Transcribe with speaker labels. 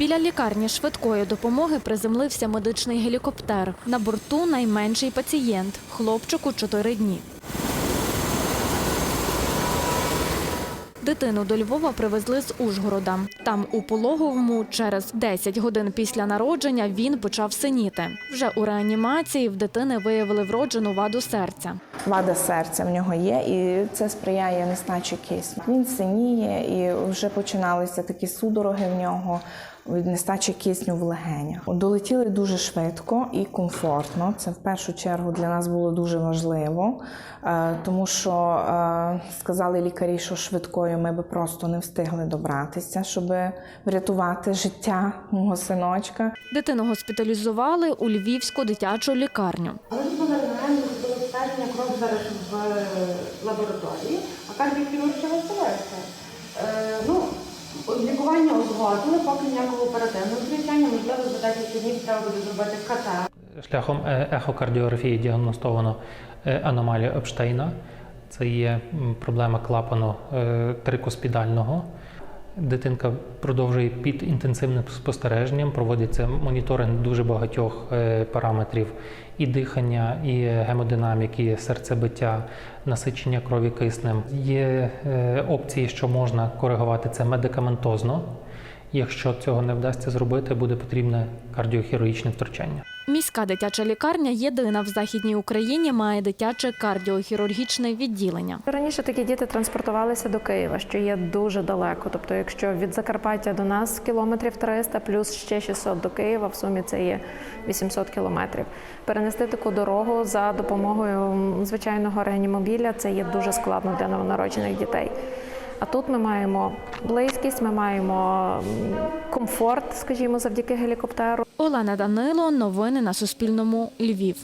Speaker 1: Біля лікарні швидкої допомоги приземлився медичний гелікоптер. На борту найменший пацієнт – хлопчику 4 дні. Дитину до Львова привезли з Ужгорода. Там, у пологовому, через 10 годин після народження він почав синіти. Вже у реанімації в дитини виявили вроджену ваду серця.
Speaker 2: Вада серця в нього є, і це сприяє нестачі кисню. Він синіє, і вже починалися такі судороги в нього від нестачі кисню в легенях. Долетіли дуже швидко і комфортно. Це в першу чергу для нас було дуже важливо, е, тому що е, сказали лікарі, що швидкою ми би просто не встигли добратися, щоб врятувати життя мого синочка.
Speaker 1: Дитину госпіталізували у Львівську дитячу лікарню.
Speaker 3: Ми зробили рентген, зробили стеження кров зараз в е, лабораторії, а кардіохірург ще виставився. Е, ну, лікування узгодили, поки ніякого оперативного втручання, можливо, за 10 днів треба буде зробити КТ.
Speaker 4: Шляхом е, ехокардіографії діагностовано е, аномалію Епштейна. Це є проблема клапану трикоспідального. Дитинка продовжує під інтенсивним спостереженням, проводиться моніторинг дуже багатьох е, параметрів і дихання, і гемодинаміки, і серцебиття, насичення крові киснем. Є е, опції, що можна коригувати це медикаментозно. Якщо цього не вдасться зробити, буде потрібне кардіохірургічне втручання.
Speaker 1: Міська дитяча лікарня єдина в Західній Україні має дитяче кардіохірургічне відділення.
Speaker 5: Раніше такі діти транспортувалися до Києва, що є дуже далеко. Тобто, якщо від Закарпаття до нас кілометрів 300, плюс ще 600 до Києва, в сумі це є 800 кілометрів. Перенести таку дорогу за допомогою звичайного реанімобіля це є дуже складно для новонароджених дітей. А тут ми маємо близькість, ми маємо комфорт, скажімо, завдяки гелікоптеру.
Speaker 1: Олена Данило. Новини на Суспільному. Львів.